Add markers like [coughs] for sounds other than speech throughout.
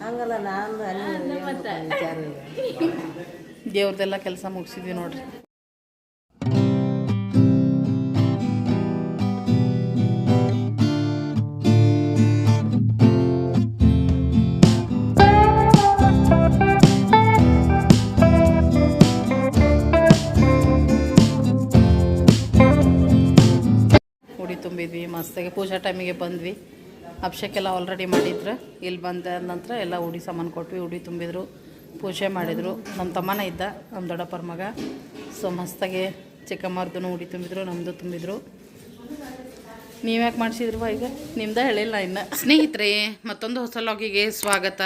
ಹಂಗಲ್ಲ ನಾನು ದೇವ್ರದೆಲ್ಲ ಕೆಲಸ ಮುಗಿಸಿದ್ವಿ ನೋಡ್ರಿ. ಉಡಿ ತುಂಬಿದ್ವಿ ಮಸ್ತಾಗಿ ಪೂಜಾ ಟೈಮಿಗೆ ಬಂದ್ವಿ. ಅಭಿಷೇಕ ಎಲ್ಲ ಆಲ್ರೆಡಿ ಮಾಡಿದ್ರು. ಇಲ್ಲಿ ಬಂದ ನಂತರ ಎಲ್ಲ ಉಡಿ ಸಾಮಾನು ಕೊಟ್ವಿ, ಉಡಿ ತುಂಬಿದ್ರು, ಪೂಜೆ ಮಾಡಿದರು. ನಮ್ಮ ತಮ್ಮನ ಇದ್ದ ನಮ್ಮ ದೊಡ್ಡಪ್ಪರ ಮಗ. ಸೊ ಮಸ್ತಾಗೆ ಚಿಕ್ಕಮ್ಮರ್ದು ಉಡಿ ತುಂಬಿದ್ರು ನಮ್ಮದು ತುಂಬಿದ್ರು. ನೀವ್ಯಾಕೆ ಮಾಡಿಸಿದ್ರವ ಈಗ? ನಿಮ್ದ ಹೇಳಿಲ್ಲ ಇನ್ನು. ಸ್ನೇಹಿತರೆ, ಮತ್ತೊಂದು ಹೊಸ ಲಾಗಿಗೆ ಸ್ವಾಗತ.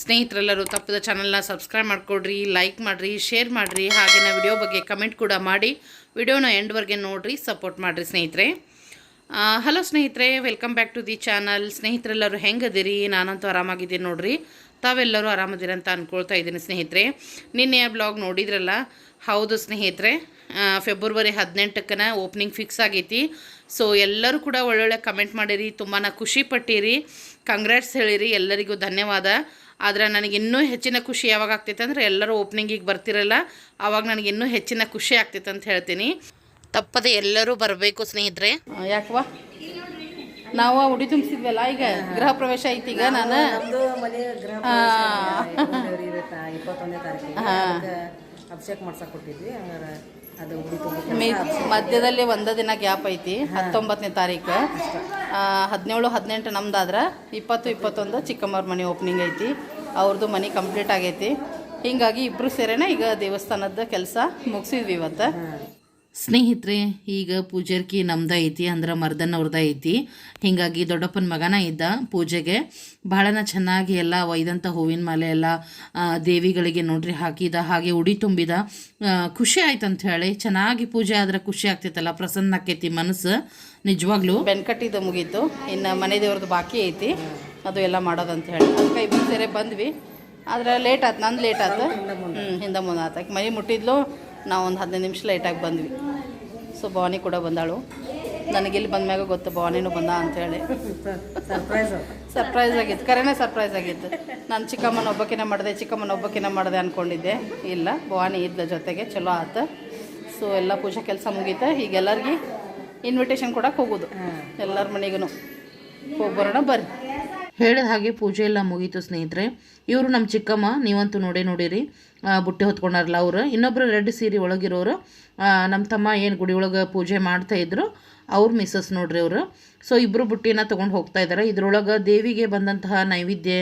ಸ್ನೇಹಿತರೆಲ್ಲರೂ ತಪ್ಪದ ಚಾನಲ್ನ ಸಬ್ಸ್ಕ್ರೈಬ್ ಮಾಡಿಕೊಡ್ರಿ ಲೈಕ್ ಮಾಡಿರಿ ಶೇರ್ ಮಾಡಿರಿ. ಹಾಗೆ ವಿಡಿಯೋ ಬಗ್ಗೆ ಕಮೆಂಟ್ ಕೂಡ ಮಾಡಿ. ವಿಡಿಯೋನ ಎಂಡ್ವರೆಗೆ ನೋಡಿರಿ ಸಪೋರ್ಟ್ ಮಾಡಿರಿ ಸ್ನೇಹಿತರೆ. ಹಲೋ ಸ್ನೇಹಿತರೆ welcome back to the channel ಸ್ನೇಹಿತರೆಲ್ಲರೂ ಹೆಂಗದಿರಿ? ನಾನಂತೂ ಆರಾಮಾಗಿದ್ದೀನಿ ನೋಡ್ರಿ. ತಾವೆಲ್ಲರೂ ಆರಾಮದಿರಿ ಅಂತ ಅಂದ್ಕೊಳ್ತಾ ಇದ್ದೀನಿ ಸ್ನೇಹಿತರೆ. ನಿನ್ನೆ ಬ್ಲಾಗ್ ನೋಡಿದ್ರಲ್ಲ? ಹೌದು ಸ್ನೇಹಿತರೆ. ಫೆಬ್ರವರಿ ಹದಿನೆಂಟಕ್ಕನ ಓಪನಿಂಗ್ ಫಿಕ್ಸ್ ಆಗೈತಿ. ಸೊ ಎಲ್ಲರೂ ಕೂಡ ಒಳ್ಳೊಳ್ಳೆ ಕಮೆಂಟ್ ಮಾಡಿರಿ ತುಂಬಾ ಖುಷಿ ಪಟ್ಟಿರಿ. ಕಂಗ್ರ್ಯಾಟ್ಸ್ ಹೇಳಿರಿ, ಎಲ್ಲರಿಗೂ ಧನ್ಯವಾದ. ಆದರೆ ನನಗೆ ಇನ್ನೂ ಹೆಚ್ಚಿನ ಖುಷಿ ಯಾವಾಗ ಆಗ್ತೈತೆ ಅಂದರೆ ಎಲ್ಲರೂ ಓಪನಿಂಗಿಗೆ ಬರ್ತಿರಲ್ಲ ಆವಾಗ ನನಗೆ ಇನ್ನೂ ಹೆಚ್ಚಿನ ಖುಷಿ ಆಗ್ತೈತೆ ಅಂತ ಹೇಳ್ತೀನಿ. ತಪ್ಪದೆ ಎಲ್ಲರೂ ಬರಬೇಕು ಸ್ನೇಹಿತರೆ. ಯಾಕವಾ ನಾವು ಉಡಿ ತುಂಬಿಸಿದ್ವಲ್ಲ ಈಗ ಗೃಹ ಪ್ರವೇಶ ಐತಿ ಈಗ ನಾನು. ಅಭಿಷೇಕ ಮಾಡ್ಸಕ್ ಕೊಟ್ಟಿದ್ವಿ ಮಧ್ಯದಲ್ಲಿ ಒಂದ ದಿನ ಗ್ಯಾಪ್ ಐತಿ ಹತ್ತೊಂಬತ್ತನೇ ತಾರೀಕು. ಹದಿನೇಳು ಹದಿನೆಂಟು ನಮ್ದಾದ್ರೆ ಇಪ್ಪತ್ತು ಇಪ್ಪತ್ತೊಂದು ಚಿಕ್ಕಮ್ಮವ್ರ ಮನೆ ಓಪನಿಂಗ್ ಐತಿ. ಅವ್ರದ್ದು ಮನೆ ಕಂಪ್ಲೀಟ್ ಆಗೈತಿ. ಹಿಂಗಾಗಿ ಇಬ್ರು ಸೇರೇನ ಈಗ ದೇವಸ್ಥಾನದ ಕೆಲಸ ಮುಗಿಸಿದ್ವಿ ಇವತ್ತು. ಸ್ನೇಹಿತರೆ, ಈಗ ಪೂಜಾರ್ಕಿ ನಮ್ದ ಐತಿ ಅಂದ್ರೆ ಮರ್ದನ್ ಅವ್ರದ ಐತಿ. ಹೀಗಾಗಿ ದೊಡ್ಡಪ್ಪನ ಮಗನ ಇದ್ದ ಪೂಜೆಗೆ. ಬಹಳನ ಚೆನ್ನಾಗಿ ಎಲ್ಲ ಒಯ್ದಂಥ ಹೂವಿನ ಮಾಲೆ ಎಲ್ಲ ದೇವಿಗಳಿಗೆ ನೋಡ್ರಿ ಹಾಕಿದ, ಹಾಗೆ ಉಡಿ ತುಂಬಿದ. ಖುಷಿ ಆಯ್ತು ಅಂತ ಹೇಳಿ. ಚೆನ್ನಾಗಿ ಪೂಜೆ ಆದ್ರೆ ಖುಷಿ ಆಗ್ತೈತಲ್ಲ ಪ್ರಸನ್ನ ಆಕೈತಿ ಮನಸ್ಸು. ನಿಜವಾಗ್ಲೂ. ಬೆನ್ಕಟ್ಟಿದ ಮುಗೀತು. ಇನ್ನು ಮನೆ ದೇವ್ರದ್ದು ಬಾಕಿ ಐತಿ. ಅದು ಎಲ್ಲ ಮಾಡೋದಂತ ಹೇಳಿ. ಅದಕ್ಕೆ ಇಬ್ಬರು ಸೇರೆ ಬಂದ್ವಿ. ಆದ್ರೆ ಲೇಟ್ ಆಯ್ತು ನಂದು ಲೇಟ್ ಆಯ್ತು ಹ್ಞೂ ಹಿಂದೆ ಮುಂದೆ ಮನೆ ಮುಟ್ಟಿದ್ಲು. ನಾವು ಒಂದು ಹದಿನೈದು ನಿಮಿಷ ಲೇಟಾಗಿ ಬಂದ್ವಿ. ಸೊ ಭವಾನಿ ಕೂಡ ಬಂದಾಳು. ನನಗಿಲ್ಲಿ ಬಂದ್ಮ್ಯಾಗ ಗೊತ್ತು ಭವಾನಿನೂ ಬಂದ ಅಂತೇಳಿ ಸರ್ಪ್ರೈಸ್ ಸರ್ಪ್ರೈಸ್ ಆಗಿತ್ತು. ಕರೆನೇ ಸರ್ಪ್ರೈಸ್ ಆಗಿತ್ತು. ನಾನು ಚಿಕ್ಕಮ್ಮನ ಒಬ್ಬಕ್ಕಿನ ಮಾಡಿದೆ ಚಿಕ್ಕಮ್ಮನ ಒಬ್ಬಕ್ಕಿನ ಮಾಡಿದೆ ಅಂದ್ಕೊಂಡಿದ್ದೆ ಇಲ್ಲ ಭವಾನಿ ಇದ್ದ ಜೊತೆಗೆ ಚಲೋ ಆತ. ಸೊ ಎಲ್ಲ ಪೂಜಾ ಕೆಲಸ ಮುಗೀತು. ಈಗ ಎಲ್ಲರಿಗೆ ಇನ್ವಿಟೇಷನ್ ಕೊಡಕ್ಕೆ ಹೋಗೋದು. ಎಲ್ಲರ ಮನೆಗೂ ಹೋಗಿ ಬರೋಣ ಬರ್ರಿ. ಹೇಳಿದ ಹಾಗೆ ಪೂಜೆ ಎಲ್ಲ ಮುಗೀತು ಸ್ನೇಹಿತರೆ. ಇವರು ನಮ್ಮ ಚಿಕ್ಕಮ್ಮ ನೀವಂತೂ ನೋಡೇ ನೋಡಿರಿ. ಬುಟ್ಟೆ ಹೊತ್ಕೊಂಡಾರಲ್ಲ ಅವರು. ಇನ್ನೊಬ್ಬರು ರೆಡ್ ಸೀರೆ ಒಳಗಿರೋರು. ನಮ್ಮ ತಮ್ಮ ಏನು ಗುಡಿ ಒಳಗೆ ಪೂಜೆ ಮಾಡ್ತಾ ಇದ್ರು, ಅವ್ರ ಮಿಸ್ಸಸ್ ನೋಡ್ರಿ ಅವರು. ಸೊ ಇಬ್ಬರು ಬುಟ್ಟಿನ ತೊಗೊಂಡು ಹೋಗ್ತಾ ಇದ್ದಾರೆ ಇದ್ರೊಳಗೆ ದೇವಿಗೆ ಬಂದಂತಹ ನೈವೇದ್ಯ,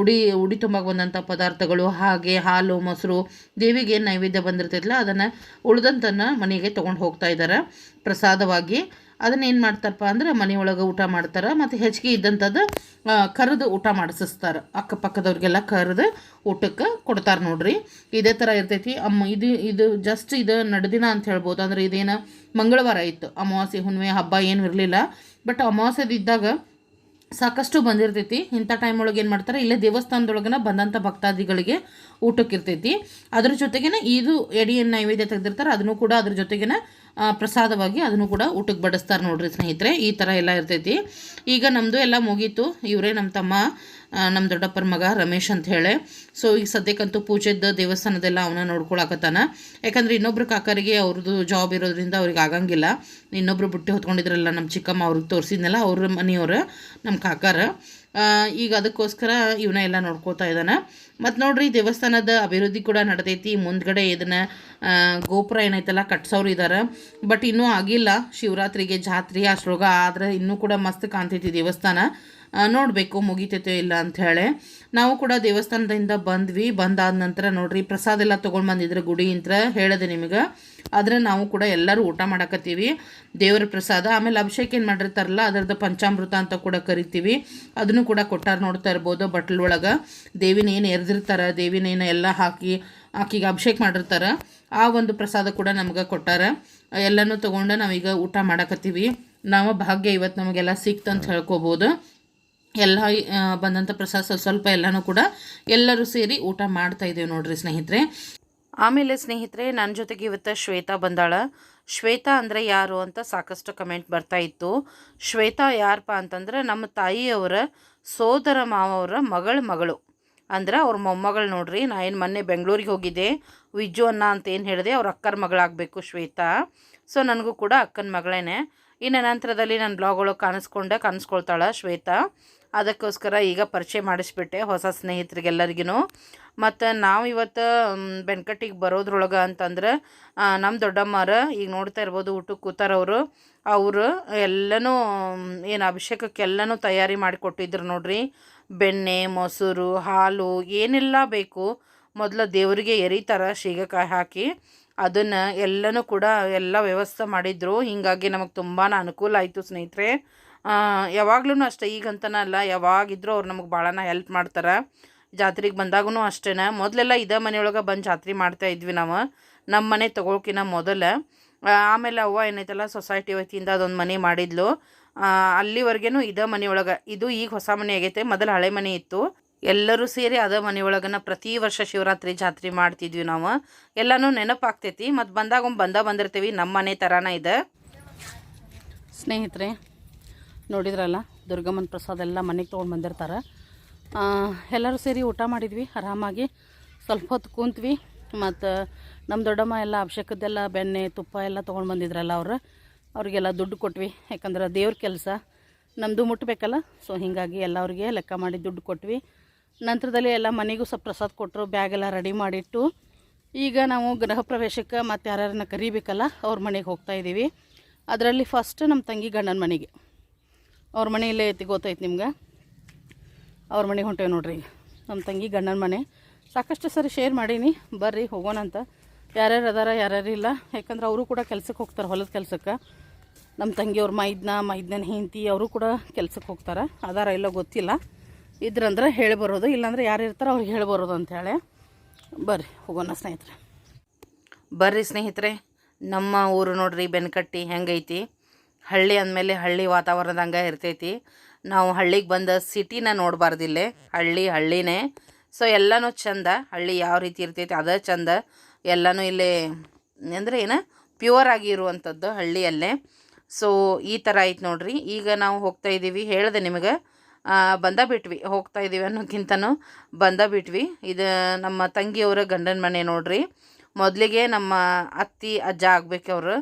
ಉಡಿ ಉಡಿ ತುಂಬಾಗ ಬಂದಂಥ ಪದಾರ್ಥಗಳು, ಹಾಗೆ ಹಾಲು, ಮೊಸರು, ದೇವಿಗೆ ಏನು ನೈವೇದ್ಯ ಬಂದಿರ್ತೈತಲ್ಲ, ಅದನ್ನು ಉಳಿದಂತನ ಮನೆಗೆ ತೊಗೊಂಡು ಹೋಗ್ತಾ ಇದ್ದಾರೆ ಪ್ರಸಾದವಾಗಿ. ಅದನ್ನ ಏನು ಮಾಡ್ತಾರಪ್ಪ ಅಂದ್ರೆ ಮನೆಯೊಳಗೆ ಊಟ ಮಾಡ್ತಾರೆ. ಮತ್ತು ಹೆಚ್ಚಿಗೆ ಇದ್ದಂಥದ್ದು ಕರೆದು ಊಟ ಮಾಡಿಸ್ತಾರೆ ಅಕ್ಕಪಕ್ಕದವ್ರಿಗೆಲ್ಲ ಕರೆದು ಊಟಕ್ಕೆ ಕೊಡ್ತಾರೆ ನೋಡ್ರಿ. ಇದೇ ಥರ ಇರ್ತೈತಿ. ಅಮ್ಮ, ಇದು ಇದು ಜಸ್ಟ್ ಇದು ನಡ್ದಿನ ಅಂತ ಹೇಳ್ಬೋದು. ಅಂದ್ರೆ ಇದೇನು ಮಂಗಳವಾರ ಇತ್ತು. ಅಮಾವಾಸ್ಯೆ, ಹುಣ್ಣಿಮೆ, ಹಬ್ಬ ಏನು ಇರಲಿಲ್ಲ. ಬಟ್ ಅಮಾವಾಸ್ಯದಿದ್ದಾಗ ಸಾಕಷ್ಟು ಬಂದಿರ್ತೈತಿ. ಇಂಥ ಟೈಮ್ ಒಳಗೆ ಏನು ಮಾಡ್ತಾರೆ? ಇಲ್ಲೇ ದೇವಸ್ಥಾನದೊಳಗನ ಬಂದಂಥ ಭಕ್ತಾದಿಗಳಿಗೆ ಊಟಕ್ಕೆ ಇರ್ತೈತಿ ಅದ್ರ ಜೊತೆಗೇನೆ ಇದು ಎಡಿಯನ್ನು ನೈವೇದ್ಯ ತೆಗೆದಿರ್ತಾರೆ. ಅದನ್ನು ಕೂಡ ಅದ್ರ ಜೊತೆಗೇನೆ ಪ್ರಸಾದವಾಗಿ ಅದನ್ನು ಕೂಡ ಊಟಕ್ಕೆ ಬಡಿಸ್ತಾರೆ ನೋಡ್ರಿ ಸ್ನೇಹಿತರೆ, ಈ ಥರ ಎಲ್ಲ ಇರ್ತೈತಿ. ಈಗ ನಮ್ಮದು ಎಲ್ಲ ಮುಗೀತು. ಇವರೇ ನಮ್ಮ ತಮ್ಮ ನಮ್ಮ ದೊಡ್ಡಪ್ಪರ ಮಗ ರಮೇಶ್ ಅಂತ ಹೇಳಿ. ಸೊ ಈಗ ಸದ್ಯಕ್ಕಂತೂ ಪೂಜೆದ್ದು ದೇವಸ್ಥಾನದೆಲ್ಲ ಅವನ ನೋಡ್ಕೊಳಕತ್ತಾನ. ಯಾಕಂದ್ರೆ ಇನ್ನೊಬ್ರು ಕಾಕರಿಗೆ ಅವ್ರದ್ದು ಜಾಬ್ ಇರೋದ್ರಿಂದ ಅವ್ರಿಗೆ ಆಗಂಗಿಲ್ಲ. ಇನ್ನೊಬ್ರು ಬುಟ್ಟಿ ಹೊತ್ಕೊಂಡಿದ್ರಲ್ಲ ನಮ್ಮ ಚಿಕ್ಕಮ್ಮ ಅವ್ರಿಗೆ ತೋರಿಸಿದ್ನಲ್ಲ ಅವ್ರ ಮನೆಯವ್ರು ನಮ್ಮ ಕಾಕಾರ. ಈಗ ಅದಕ್ಕೋಸ್ಕರ ಇವನ್ನ ಎಲ್ಲ ನೋಡ್ಕೋತಾ ಇದ್ದಾನೆ. ಮತ್ತು ನೋಡ್ರಿ, ದೇವಸ್ಥಾನದ ಅಭಿವೃದ್ಧಿ ಕೂಡ ನಡೆದೈತಿ. ಮುಂದ್ಗಡೆ ಇದನ್ನು ಗೋಪುರ ಏನೈತಲ್ಲ ಕಟ್ಸೋರು ಇದ್ದಾರೆ ಬಟ್ ಇನ್ನೂ ಆಗಿಲ್ಲ. ಶಿವರಾತ್ರಿಗೆ ಜಾತ್ರೆ ಅಶ್ರೋಗ ಆದರೆ ಇನ್ನೂ ಕೂಡ ಮಸ್ತ್ ಕಾಣ್ತೈತಿ ದೇವಸ್ಥಾನ. ನೋಡಬೇಕು, ಮುಗಿತೈತೋ ಇಲ್ಲ ಅಂಥೇಳಿ ನಾವು ಕೂಡ ದೇವಸ್ಥಾನದಿಂದ ಬಂದ್ವಿ. ಬಂದಾದ ನಂತರ ನೋಡ್ರಿ ಪ್ರಸಾದ ಎಲ್ಲ ತೊಗೊಂಡು ಬಂದಿದ್ರೆ ಗುಡಿ ಅಂತ ಹೇಳಿದೆ ನಿಮಗೆ. ಆದರೆ ನಾವು ಕೂಡ ಎಲ್ಲರೂ ಊಟ ಮಾಡಕತ್ತೀವಿ. ದೇವರ ಪ್ರಸಾದ. ಆಮೇಲೆ ಅಭಿಷೇಕ ಏನು ಮಾಡಿರ್ತಾರಲ್ಲ ಅದರದ್ದು ಪಂಚಾಮೃತ ಅಂತ ಕೂಡ ಕರಿತೀವಿ. ಅದನ್ನು ಕೂಡ ಕೊಟ್ಟಾರ ನೋಡ್ತಾ ಇರ್ಬೋದು ಬಟ್ಲ್ ಒಳಗೆ. ದೇವಿನ ಏನು ಎರೆದಿರ್ತಾರೆ ದೇವಿನ ಏನು ಎಲ್ಲ ಹಾಕಿ ಆಕಿಗೆ ಅಭಿಷೇಕ ಮಾಡಿರ್ತಾರೆ ಆ ಒಂದು ಪ್ರಸಾದ ಕೂಡ ನಮ್ಗೆ ಕೊಟ್ಟಾರ. ಎಲ್ಲನೂ ತೊಗೊಂಡು ನಾವೀಗ ಊಟ ಮಾಡಕತ್ತೀವಿ. ನಾವು ಭಾಗ್ಯ ಇವತ್ತು ನಮಗೆಲ್ಲ ಸಿಕ್ತಂತ ಹೇಳ್ಕೊಬೋದು. ಎಲ್ಲ ಬಂದಂಥ ಪ್ರಸಾದ ಸ್ವಲ್ಪ ಸ್ವಲ್ಪ ಎಲ್ಲನೂ ಕೂಡ ಎಲ್ಲರೂ ಸೇರಿ ಊಟ ಮಾಡ್ತಾ ಇದ್ದೇವೆ ನೋಡ್ರಿ ಸ್ನೇಹಿತರೆ. ಆಮೇಲೆ ಸ್ನೇಹಿತರೆ ನನ್ನ ಜೊತೆಗೆ ಇವತ್ತು ಶ್ವೇತಾ ಬಂದಾಳ. ಶ್ವೇತಾ ಅಂದರೆ ಯಾರು ಅಂತ ಸಾಕಷ್ಟು ಕಮೆಂಟ್ ಬರ್ತಾ ಇತ್ತು. ಶ್ವೇತಾ ಯಾರಪ್ಪ ಅಂತಂದ್ರೆ, ನಮ್ಮ ತಾಯಿಯವರ ಸೋದರ ಮಾವವರ ಮಗಳ ಮಗಳು. ಅಂದ್ರೆ ಅವ್ರ ಮೊಮ್ಮಗಳು ನೋಡ್ರಿ, ನಾ ಏನು ಮೊನ್ನೆ ಬೆಂಗಳೂರಿಗೆ ಹೋಗಿದ್ದೆ. ವಿಜ್ಜು ಅನ್ನ ಅಂತ ಏನು ಹೇಳಿದೆ, ಅವ್ರ ಅಕ್ಕರ ಮಗಳಾಗಬೇಕು ಶ್ವೇತಾ. ಸೊ ನನಗೂ ಕೂಡ ಅಕ್ಕನ ಮಗಳೇನೆ. ಇನ್ನು ನಂತರದಲ್ಲಿ ನನ್ನ ಒಳಗೆ ಕಾಣಿಸ್ಕೊಂಡೆ, ಕಾಣಿಸ್ಕೊಳ್ತಾಳೆ ಶ್ವೇತಾ. ಅದಕ್ಕೋಸ್ಕರ ಈಗ ಪರಿಚಯ ಮಾಡಿಸ್ಬಿಟ್ಟೆ ಹೊಸ ಸ್ನೇಹಿತರಿಗೆಲ್ಲರಿಗೂ ಮತ್ತು ನಾವು ಇವತ್ತು ಬೆನ್ಕಟ್ಟಿಗೆ ಬರೋದ್ರೊಳಗೆ ಅಂತಂದ್ರೆ ನಮ್ಮ ದೊಡ್ಡಮ್ಮರ ಈಗ ನೋಡ್ತಾ ಇರ್ಬೋದು ಊಟಕ್ಕೆ ಕೂತಾರವರು. ಅವರು ಎಲ್ಲನೂ ಏನು ಅಭಿಷೇಕಕ್ಕೆಲ್ಲನೂ ತಯಾರಿ ಮಾಡಿಕೊಟ್ಟಿದ್ರು ನೋಡ್ರಿ. ಬೆಣ್ಣೆ, ಮೊಸರು, ಹಾಲು ಏನೆಲ್ಲ ಬೇಕು. ಮೊದಲು ದೇವರಿಗೆ ಎರಿತಾರೆ ಶೀಗಕಾಯಿ ಹಾಕಿ. ಅದನ್ನು ಎಲ್ಲನೂ ಕೂಡ ಎಲ್ಲ ವ್ಯವಸ್ಥೆ ಮಾಡಿದ್ರು. ಹೀಗಾಗಿ ನಮಗೆ ತುಂಬಾ ಅನುಕೂಲ ಆಯಿತು ಸ್ನೇಹಿತರೆ. ಯಾವಾಗ್ಲೂ ಅಷ್ಟೇ ಈಗಂತನಲ್ಲ ಯಾವಾಗಿದ್ರೂ ಅವ್ರು ನಮಗೆ ಭಾಳನ ಹೆಲ್ಪ್ ಮಾಡ್ತಾರೆ. ಜಾತ್ರೆಗೆ ಬಂದಾಗೂ ಅಷ್ಟೇ ಮೊದಲೆಲ್ಲ ಇದೇ ಮನೆಯೊಳಗೆ ಬಂದು ಜಾತ್ರೆ ಮಾಡ್ತಾ ಇದ್ವಿ ನಾವು. ನಮ್ಮ ಮನೆ ತೊಗೊಳ್ಕಿನ ಮೊದಲು. ಆಮೇಲೆ ಅವ್ವ ಏನೈತಲ್ಲ ಸೊಸೈಟಿ ವತಿಯಿಂದ ಅದೊಂದು ಮನೆ ಮಾಡಿದ್ಲು. ಅಲ್ಲಿವರೆಗೂ ಇದೇ ಮನೆಯೊಳಗೆ. ಇದು ಈಗ ಹೊಸ ಮನೆ ಆಗೈತೆ. ಮೊದಲು ಹಳೆ ಮನೆ ಇತ್ತು. ಎಲ್ಲರೂ ಸೇರಿ ಅದ ಮನೆಯೊಳಗನ ಪ್ರತಿ ವರ್ಷ ಶಿವರಾತ್ರಿ ಜಾತ್ರೆ ಮಾಡ್ತಿದ್ವಿ ನಾವು. ಎಲ್ಲನೂ ನೆನಪಾಗ್ತೈತಿ. ಮತ್ತು ಬಂದಾಗ ಬಂದ ಬಂದಿರ್ತೀವಿ. ನಮ್ಮ ಮನೆ ಥರನ ಇದೆ. ಸ್ನೇಹಿತರೆ ನೋಡಿದ್ರಲ್ಲ, ದುರ್ಗಮ್ಮನ ಪ್ರಸಾದ ಎಲ್ಲ ಮನೆಗೆ ತೊಗೊಂಡು ಬಂದಿರ್ತಾರೆ. ಎಲ್ಲರೂ ಸೇರಿ ಊಟ ಮಾಡಿದ್ವಿ, ಆರಾಮಾಗಿ. ಸ್ವಲ್ಪ ಹೊತ್ತು ಕೂತ್ವಿ, ಮತ್ತು ನಮ್ಮ ದೊಡ್ಡಮ್ಮ ಎಲ್ಲ ಅಭಿಷೇಕದ್ದೆಲ್ಲ, ಬೆಣ್ಣೆ, ತುಪ್ಪ ಎಲ್ಲ ತೊಗೊಂಡು ಬಂದಿದ್ರಲ್ಲ ಅವರು. ಅವರಿಗೆಲ್ಲ ದುಡ್ಡು ಕೊಟ್ವಿ, ಯಾಕಂದ್ರೆ ದೇವ್ರ ಕೆಲಸ. ನಮ್ಮದು ಮುಟ್ಟಬೇಕಲ್ಲ ಸೊ ಹೀಗಾಗಿ ಎಲ್ಲ ಅವ್ರಿಗೆ ಲೆಕ್ಕ ಮಾಡಿ ದುಡ್ಡು ಕೊಟ್ವಿ. ನಂತರದಲ್ಲಿ ಎಲ್ಲ ಮನೆಗೂ ಸ್ವಲ್ಪ ಪ್ರಸಾದ ಕೊಟ್ಟರು ಬ್ಯಾಗೆಲ್ಲ ರೆಡಿ ಮಾಡಿಟ್ಟು. ಈಗ ನಾವು ಗೃಹ ಪ್ರವೇಶಕ್ಕೆ ಮತ್ತು ಯಾರ್ಯಾರನ್ನ ಕರಿಬೇಕಲ್ಲ, ಅವ್ರ ಮನೆಗೆ ಹೋಗ್ತಾ ಇದ್ದೀವಿ ಅದರಲ್ಲಿ ಫಸ್ಟ್ ನಮ್ಮ ತಂಗಿ ಗಂಡನ ಮನೆಗೆ. ಅವ್ರ ಮನೆ ಇಲ್ಲೇ ಐತಿ, ಗೊತ್ತೈತಿ ನಿಮ್ಗೆ? ಅವ್ರ ಮನೆಗೆ ಹೊಂಟೇವೆ ನೋಡ್ರಿ ನಮ್ಮ ತಂಗಿ, ಗಂಡನ ಮನೆ. ಸಾಕಷ್ಟು ಸರಿ ಶೇರ್ ಮಾಡೀನಿ. ಬರ್ರಿ ಹೋಗೋಣಂತ ಯಾರ್ಯಾರು ಅದಾರ, ಯಾರ್ಯಾರು ಇಲ್ಲ. ಯಾಕಂದ್ರೆ ಅವರು ಕೂಡ ಕೆಲ್ಸಕ್ಕೆ ಹೋಗ್ತಾರೆ, ಹೊಲದ ಕೆಲ್ಸಕ್ಕೆ. ನಮ್ಮ ತಂಗಿಯವ್ರ ಮೈದ್ನ ಮೈದ್ನ ಹೆಂಡತಿ, ಅವರು ಕೂಡ ಕೆಲ್ಸಕ್ಕೆ ಹೋಗ್ತಾರೆ. ಅದಾರ ಇಲ್ಲ ಗೊತ್ತಿಲ್ಲ. ಇದ್ರಂದ್ರೆ ಹೇಳಿ ಬರೋದು. ಇಲ್ಲಾಂದ್ರೆ ಯಾರು ಇರ್ತಾರೆ ಅವ್ರಿಗೆ ಹೇಳಿ ಬರೋದು ಅಂತೇಳಿ ಬರ್ರಿ, ಹೋಗೋಣ ಸ್ನೇಹಿತರೆ. ಬರ್ರಿ ಸ್ನೇಹಿತರೆ, ನಮ್ಮ ಊರು ನೋಡ್ರಿ, ಬೆನ್ಕಟ್ಟಿ ಹೆಂಗೈತಿ? ಹಳ್ಳಿ ಅಂದಮೇಲೆ ಹಳ್ಳಿ ವಾತಾವರಣದಂಗೆ ಇರ್ತೈತಿ. ನಾವು ಹಳ್ಳಿಗೆ ಬಂದ ಸಿಟಿನ ನೋಡಬಾರ್ದಿಲ್ಲೇ. ಹಳ್ಳಿ ಹಳ್ಳಿನೇ. ಸೊ ಎಲ್ಲನೂ ಚಂದ. ಹಳ್ಳಿ ಯಾವ ರೀತಿ ಇರ್ತೈತಿ ಅದೇ ಚಂದ. ಎಲ್ಲನೂ ಇಲ್ಲಿ, ಅಂದರೆ ಏನು? ಪ್ಯೂರ್ ಆಗಿ ಇರುವಂಥದ್ದು ಹಳ್ಳಿಯಲ್ಲೇ. ಸೊ ಈ ಥರ ಆಯ್ತು ನೋಡ್ರಿ. ಈಗ ನಾವು ಹೋಗ್ತಾ ಇದ್ದೀವಿ ಹೇಳಿದೆ ನಿಮಗೆ. ಬಂದ ಬಿಟ್ವಿ. ಹೋಗ್ತಾ ಇದ್ದೀವಿ ಅನ್ನೋಕ್ಕಿಂತನೂ ಬಂದ ಬಿಟ್ವಿ. ಇದು ನಮ್ಮ ತಂಗಿಯವರ ಗಂಡನ ಮನೆ ನೋಡ್ರಿ. ಮೊದಲಿಗೆ ನಮ್ಮ ಅತ್ತಿ, ಅಜ್ಜ ಆಗ್ಬೇಕು ಅವರು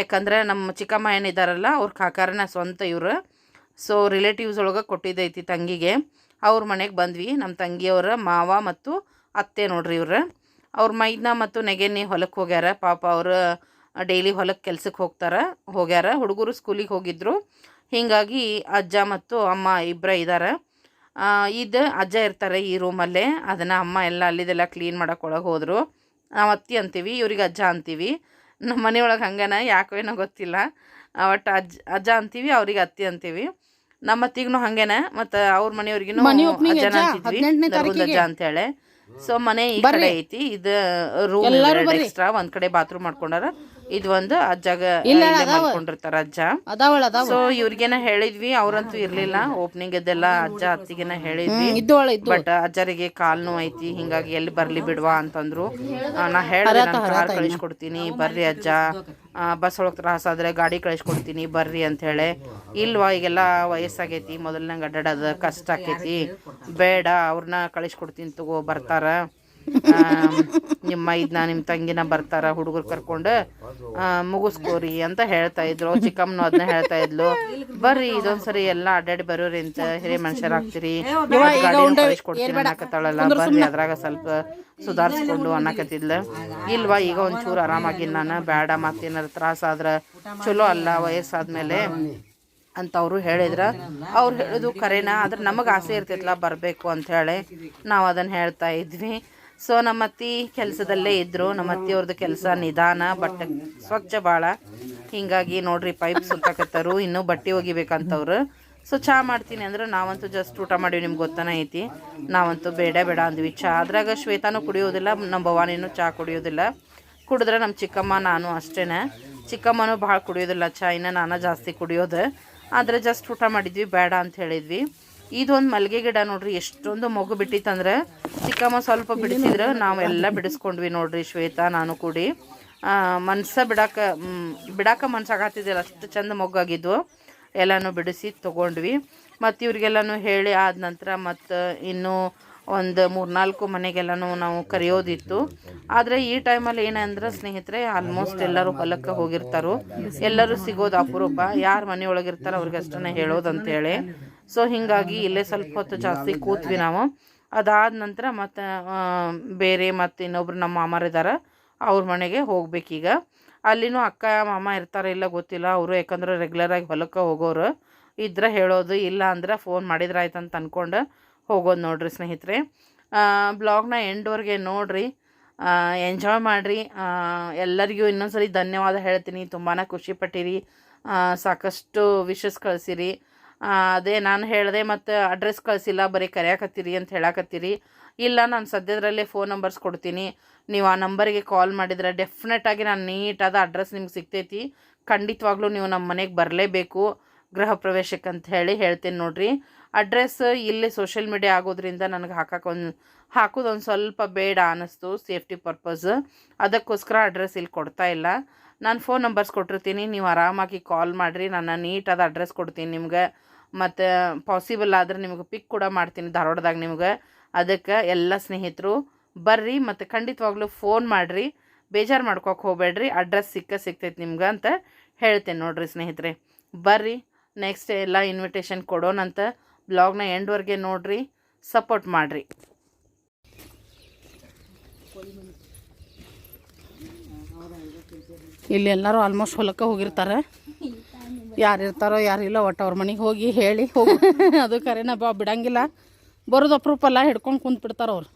ಯಾಕಂದ್ರೆ ನಮ್ಮ ಚಿಕ್ಕಮ್ಮ ಏನಿದ್ದಾರಲ್ಲ, ಅವ್ರ ಕಾಕಾರನ ಸ್ವಂತ ಇವರು. ಸೊ ರಿಲೇಟಿವ್ಸ್ ಒಳಗೆ ಕೊಟ್ಟಿದ್ದೈತಿ ತಂಗಿಗೆ. ಅವ್ರ ಮನೆಗೆ ಬಂದ್ವಿ. ನಮ್ಮ ತಂಗಿಯವರ ಮಾವ ಮತ್ತು ಅತ್ತೆ ನೋಡ್ರಿ ಇವ್ರು. ಅವ್ರ ಮೈದ್ನ ಮತ್ತು ನೆಗೆನಿ ಹೊಲಕ್ಕೆ ಹೋಗ್ಯಾರ. ಪಾಪ ಅವರು ಡೈಲಿ ಹೊಲಕ್ಕೆ ಕೆಲ್ಸಕ್ಕೆ ಹೋಗ್ತಾರೆ, ಹೋಗ್ಯಾರ. ಹುಡುಗರು ಸ್ಕೂಲಿಗೆ ಹೋಗಿದ್ರು. ಹೀಗಾಗಿ ಅಜ್ಜ ಮತ್ತು ಅಮ್ಮ ಇಬ್ಬರ ಇದ್ದಾರೆ ಇದು ಅಜ್ಜ ಇರ್ತಾರೆ ಈ ರೂಮಲ್ಲೇ ಅದನ್ನು ಅಮ್ಮ ಎಲ್ಲ ಅಲ್ಲಿದೆಲ್ಲ ಕ್ಲೀನ್ ಮಾಡೋಕ್ಕೆ ಒಳಗೆ ಹೋದರು. ನಾವು ಅತ್ತಿ ಅಂತೀವಿ, ಇವ್ರಿಗೆ ಅಜ್ಜ ಅಂತೀವಿ. ನಮ್ಮ ಮನೆಯೊಳಗೆ ಹಂಗನ ಯಾಕೋ ಏನೋ ಗೊತ್ತಿಲ್ಲ. ಒಟ್ಟು ಅಜ್ಜ ಅಜ್ಜ ಅಂತೀವಿ ಅವ್ರಿಗೆ ಅತ್ತಿ ಅಂತೀವಿ. ನಮ್ಮ ಅತ್ತಿಗೂ ಹಂಗೇನ ಮತ್ತು ಅವ್ರ ಮನೆಯವ್ರಿಗೂ ಅಜ್ಜನ ಅಜ್ಜ, ಅಂತಿದ್ವಿ. ಅಜ್ಜ ಅಂತೇಳಿ. ಸೊ ಮನೆ ಈ ಕಡೆ ಐತಿ ಇದು ರೂಮ್ ಎಕ್ಸ್ಟ್ರಾ ಒಂದ್ ಕಡೆ ಬಾತ್ರೂಮ್ ಮಾಡ್ಕೊಂಡಾರ. ಇದು ಒಂದು ಅಜ್ಜಾಗ ಮಾಡ್ಕೊಂಡಿರ್ತಾರ ಅಜ್ಜ. ಸೊ ಇವ್ರಿಗೇನ ಹೇಳಿದ್ವಿ ಅವ್ರಂತೂ ಇರ್ಲಿಲ್ಲ. ಓಪನಿಂಗ್ ಇದೆಲ್ಲ ಅಜ್ಜ ಅತ್ತಿಗೆನ ಹೇಳಿದ್ವಿ. ಬಟ್ ಅಜ್ಜರಿಗೆ ಕಾಲ್ ನೋವು ಐತಿ ಹಿಂಗಾಗಿ ಎಲ್ಲಿ ಬರ್ಲಿ ಬಿಡ್ವಾ ಅಂತಂದ್ರು. ನಾ ಹೇಳಿದೆ ಕಾರ್ ಕಳಿಸ್ಕೊಡ್ತೀನಿ ಬರ್ರಿ ಅಜ್ಜ. ಬಸ್ ಒಳಗೆ ತ್ರಾಸ ಆದ್ರೆ ಗಾಡಿ ಕಳಿಸ್ಕೊಡ್ತೀನಿ ಬರ್ರಿ ಅಂತ ಹೇಳಿ. ಇಲ್ವಾ ಈಗೆಲ್ಲ ವಯಸ್ಸಾಗೈತಿ ಮೊದಲನೇ ಅಡ್ಡಾಡೋದು ಕಷ್ಟ ಆಕೈತಿ. ಬೇಡ ಅವ್ರನ್ನ ಕಳಿಸ್ಕೊಡ್ತೀನಿ ತಗೋ ಬರ್ತಾರ. ನಿಮ್ಮ ಇದನ್ನ ನಿಮ್ಮ ತಂಗಿನ ಬರ್ತಾರ ಹುಡುಗರು ಕರ್ಕೊಂಡು ಮುಗಿಸ್ಕೋರಿ ಅಂತ ಹೇಳ್ತಾ ಇದ್ರು. ಚಿಕ್ಕಮ್ಮನು ಅದನ್ನ ಹೇಳ್ತಾ ಇದ್ಲು. ಬರ್ರಿ ಇದೊಂದ್ಸರಿ ಎಲ್ಲ ಅಡ್ಡಾಡಿ ಬರೋರಿ ಅಂತ ಹಿರಿಯ ಮನುಷ್ಯರಾಗ್ತೀರಿ. ಕೊಡ್ತೀನಿ ಅನ್ನಕತ್ತಾಳಲ್ಲ ಬರ್ರಿ ಅದ್ರಾಗ ಸ್ವಲ್ಪ ಸುಧಾರಿಸ್ಕೊಂಡು ಅನ್ನಕತ್ತಿದ್ಲ. ಇಲ್ವಾ ಈಗ ಒಂಚೂರು ಆರಾಮಾಗಿ ನಾನು ಬೇಡ ಮತ್ತೇನಾರ ತ್ರಾಸ ಆದ್ರ ಚಲೋ ಅಲ್ಲ ವಯಸ್ಸಾದ್ಮೇಲೆ ಅಂತ ಅವರು ಹೇಳಿದ್ರ. ಅವ್ರು ಹೇಳೋದು ಕರೆನಾ ಆದ್ರೆ ನಮಗೆ ಆಸೆ ಇರ್ತೈತಲ್ಲ ಬರಬೇಕು ಅಂತ ಹೇಳಿ ನಾವು ಅದನ್ನು ಹೇಳ್ತಾ ಇದ್ವಿ. ಸೊ ನಮ್ಮ ಅತ್ತಿ ಕೆಲಸದಲ್ಲೇ ಇದ್ದರು ನಮ್ಮ ಅತ್ತಿಯವ್ರದ್ದು ಕೆಲಸ ನಿಧಾನ ಬಟ್ ಸ್ವಚ್ಛ ಭಾಳ ಹಿಂಗಾಗಿ ನೋಡ್ರಿ ಪೈಪ್ ಸುತ್ತಾಕತ್ತಾರು, ಇನ್ನೂ ಬಟ್ಟೆ ಒಗಿಬೇಕಂತವ್ರು. ಸೊ ಚಹಾ ಮಾಡ್ತೀನಿ ಅಂದ್ರೆ ನಾವಂತೂ ಜಸ್ಟ್ ಊಟ ಮಾಡೀವಿ, ನಿಮ್ಗೆ ಗೊತ್ತಾನ ಐತಿ. ನಾವಂತೂ ಬೇಡ ಬೇಡ ಅಂದ್ವಿ. ಚಹಾ ಅದ್ರಾಗ ಶ್ವೇತಾನು ಕುಡಿಯೋದಿಲ್ಲ, ನಮ್ಮ ಭವಾನಿನೂ ಚಹಾ ಕುಡಿಯೋದಿಲ್ಲ. ಕುಡಿದ್ರೆ ನಮ್ಮ ಚಿಕ್ಕಮ್ಮ, ನಾನು ಅಷ್ಟೇ ಚಿಕ್ಕಮ್ಮನೂ ಭಾಳ ಕುಡಿಯೋದಿಲ್ಲ ಚಹಾ ಇನ್ನು ನಾನು ಜಾಸ್ತಿ ಕುಡಿಯೋದು. ಆದರೆ ಜಸ್ಟ್ ಊಟ ಮಾಡಿದ್ವಿ, ಬೇಡ ಅಂತ ಹೇಳಿದ್ವಿ. ಇದೊಂದು ಮಲ್ಲಿಗೆ ಗಿಡ ನೋಡ್ರಿ ಎಷ್ಟೊಂದು ಮಗು ಬಿಟ್ಟಿತ್ತಂದ್ರೆ ಚಿಕ್ಕಮ್ಮ ಸ್ವಲ್ಪ ಬಿಡಿಸಿದ್ರೆ ನಾವೆಲ್ಲ ಬಿಡಿಸ್ಕೊಂಡ್ವಿ ನೋಡ್ರಿ ಶ್ವೇತಾ ನಾನು ಕೂಡಿ. ಮನ್ಸ ಬಿಡಾಕ ಬಿಡಾಕ ಮನ್ಸಾಗತ್ತಿದ್ದಿಲ್ಲ ಅಷ್ಟು ಚಂದ ಮೊಗ್ಗಾಗಿದ್ವು ಎಲ್ಲನೂ ಬಿಡಿಸಿ ತೊಗೊಂಡ್ವಿ. ಮತ್ತು ಇವ್ರಿಗೆಲ್ಲನೂ ಹೇಳಿ ಆದ ನಂತರ ಮತ್ತು ಇನ್ನೂ ಒಂದು ಮೂರ್ನಾಲ್ಕು ಮನೆಗೆಲ್ಲನೂ ನಾವು ಕರೆಯೋದಿತ್ತು. ಆದರೆ ಈ ಟೈಮಲ್ಲಿ ಏನಂದ್ರೆ ಸ್ನೇಹಿತರೆ ಆಲ್ಮೋಸ್ಟ್ ಎಲ್ಲರೂ ಹೊಲಕ್ಕೆ ಹೋಗಿರ್ತಾರೋ. ಎಲ್ಲರೂ ಸಿಗೋದು ಅಪರೂಪ. ಯಾರು ಮನೆಯೊಳಗಿರ್ತಾರೋ ಅವ್ರಿಗೆ ಅಷ್ಟನ್ನೇ ಹೇಳೋದು ಅಂತೇಳಿ ಸೊ ಹೀಗಾಗಿ ಇಲ್ಲೇ ಸ್ವಲ್ಪ ಹೊತ್ತು ಜಾಸ್ತಿ ಕೂತ್ವಿ ನಾವು. ಅದಾದ ನಂತರ ಮತ್ತು ಬೇರೆ ಮತ್ತು ಇನ್ನೊಬ್ರು ನಮ್ಮ ಮಾಮಾರಿದ್ದಾರೆ ಅವ್ರ ಮನೆಗೆ ಹೋಗ್ಬೇಕೀಗ ಅಲ್ಲಿನೂ ಅಕ್ಕ ಮಾಮ ಇರ್ತಾರೆ ಇಲ್ಲ ಗೊತ್ತಿಲ್ಲ. ಅವರು ಯಾಕಂದ್ರೆ ರೆಗ್ಯುಲರಾಗಿ ಹೊಲಕ್ಕೆ ಹೋಗೋರು. ಇದ್ರೆ ಹೇಳೋದು ಇಲ್ಲ ಅಂದ್ರೆ ಫೋನ್ ಮಾಡಿದ್ರೆ ಆಯ್ತು ಅಂತ ಅಂದ್ಕೊಂಡು ಹೋಗೋದು ನೋಡ್ರಿ ಸ್ನೇಹಿತರೆ. ಬ್ಲಾಗ್ನ ಎಂಡ್ವರೆಗೆ ನೋಡ್ರಿ. ಎಂಜಾಯ್ ಮಾಡಿರಿ. ಎಲ್ಲರಿಗೂ ಇನ್ನೊಂದ್ಸರಿ ಧನ್ಯವಾದ ಹೇಳ್ತೀನಿ. ತುಂಬಾ ಖುಷಿಪಟ್ಟಿರಿ ಸಾಕಷ್ಟು ವಿಶಸ್ ಕಳಿಸಿರಿ. ಅದೇ ನಾನು ಹೇಳಿದೆ ಮತ್ತು ಅಡ್ರೆಸ್ ಕಳಿಸಿಲ್ಲ, ಬರೀ ಕರೆಯಾಕತ್ತೀರಿ ಅಂತ ಹೇಳಾಕತ್ತೀರಿ. ಇಲ್ಲ, ನಾನು ಸದ್ಯದರಲ್ಲೇ ಫೋನ್ ನಂಬರ್ಸ್ ಕೊಡ್ತೀನಿ. ನೀವು ಆ ನಂಬರಿಗೆ ಕಾಲ್ ಮಾಡಿದ್ರೆ ಡೆಫಿನೆಟಾಗಿ ನಾನು ನೀಟಾದ ಅಡ್ರೆಸ್ ನಿಮ್ಗೆ ಸಿಗ್ತೈತಿ. ಖಂಡಿತವಾಗ್ಲೂ ನೀವು ನಮ್ಮ ಮನೆಗೆ ಬರಲೇಬೇಕು. ಗೃಹ ಪ್ರವೇಶಕ್ಕೆ ಅಂತ ಹೇಳಿ ಹೇಳ್ತೀನಿ ನೋಡ್ರಿ. ಅಡ್ರೆಸ್ ಇಲ್ಲಿ ಸೋಷಿಯಲ್ ಮೀಡಿಯಾ ಆಗೋದ್ರಿಂದ ನನಗೆ ಹಾಕಕ್ಕೆ ಒಂದು, ಹಾಕೋದು ಒಂದು ಸ್ವಲ್ಪ ಬೇಡ ಅನ್ನಿಸ್ತು ಸೇಫ್ಟಿ ಪರ್ಪಸ್ ಅದಕ್ಕೋಸ್ಕರ ಅಡ್ರೆಸ್ ಇಲ್ಲಿ ಕೊಡ್ತಾ ಇಲ್ಲ. ನಾನು ಫೋನ್ ನಂಬರ್ಸ್ ಕೊಟ್ಟಿರ್ತೀನಿ. ನೀವು ಆರಾಮಾಗಿ ಕಾಲ್ ಮಾಡಿರಿ. ನಾನು ನೀಟಾದ ಅಡ್ರೆಸ್ ಕೊಡ್ತೀನಿ ನಿಮ್ಗೆ. ಮತ್ತು ಪಾಸಿಬಲ್ ಆದ್ರೆ ನಿಮ್ಗೆ ಪಿಕ್ ಕೂಡ ಮಾಡ್ತೀನಿ ಧಾರವಾಡದಾಗ ನಿಮ್ಗೆ. ಅದಕ್ಕೆ ಎಲ್ಲ ಸ್ನೇಹಿತರು ಬರ್ರಿ ಮತ್ತು ಖಂಡಿತವಾಗ್ಲೂ ಫೋನ್ ಮಾಡಿರಿ. ಬೇಜಾರು ಮಾಡ್ಕೊಕ್ಕೆ ಹೋಗಬೇಡ್ರಿ. ಅಡ್ರೆಸ್ ಸಿಕ್ಕ ಸಿಗ್ತೈತೆ ನಿಮ್ಗೆ ಅಂತ ಹೇಳ್ತೇನೆ ನೋಡಿರಿ ಸ್ನೇಹಿತರೆ. ಬರ್ರಿ. ನೆಕ್ಸ್ಟ್ ಎಲ್ಲ ಇನ್ವಿಟೇಷನ್ ಕೊಡೋಣಂತ ಬ್ಲಾಗ್ನ ಎಂಡ್ವರೆಗೆ ನೋಡಿರಿ. ಸಪೋರ್ಟ್ ಮಾಡಿರಿ. ಇಲ್ಲಿ ಎಲ್ಲರೂ ಆಲ್ಮೋಸ್ಟ್ ಹೊಲಕ್ಕೆ ಹೋಗಿರ್ತಾರೆ. ಯಾರು ಇರ್ತಾರೋ ಯಾರಿಲ್ಲ, ಒಟ್ಟು ಅವ್ರ ಮನೆಗೆ ಹೋಗಿ ಹೇಳಿ ಹೋಗಿ. [laughs] ಅದು ಕರೆನ ಬಾ, ಬಿಡಂಗಿಲ್ಲ. ಬರೋದು ಅಪ್ರೂಪ ಅಲ್ಲ ಹಿಡ್ಕೊಂಡು ಕುಂತ್ ಬಿಡ್ತಾರ ಅವ್ರು.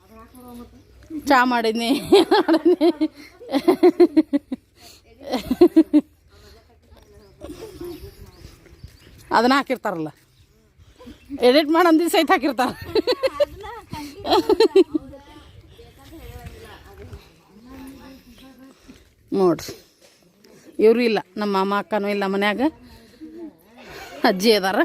ಚಾ ಮಾಡಿದ್ನಿ. [laughs] ಅದನ್ನ ಹಾಕಿರ್ತಾರಲ್ಲ. ಎಡಿಟ್ ಮಾಡಿ ಅಂದಿ ಸಹಿತ ಹಾಕಿರ್ತಾರ. [laughs] ನೋಡ್ರಿ. ಇವರು ಇಲ್ಲ, ನಮ್ಮ ಮಾಮ, ಅಕ್ಕನೂ ಇಲ್ಲ ಮನ್ಯಾಗ. ಅಜ್ಜಿ ಅದಾರ.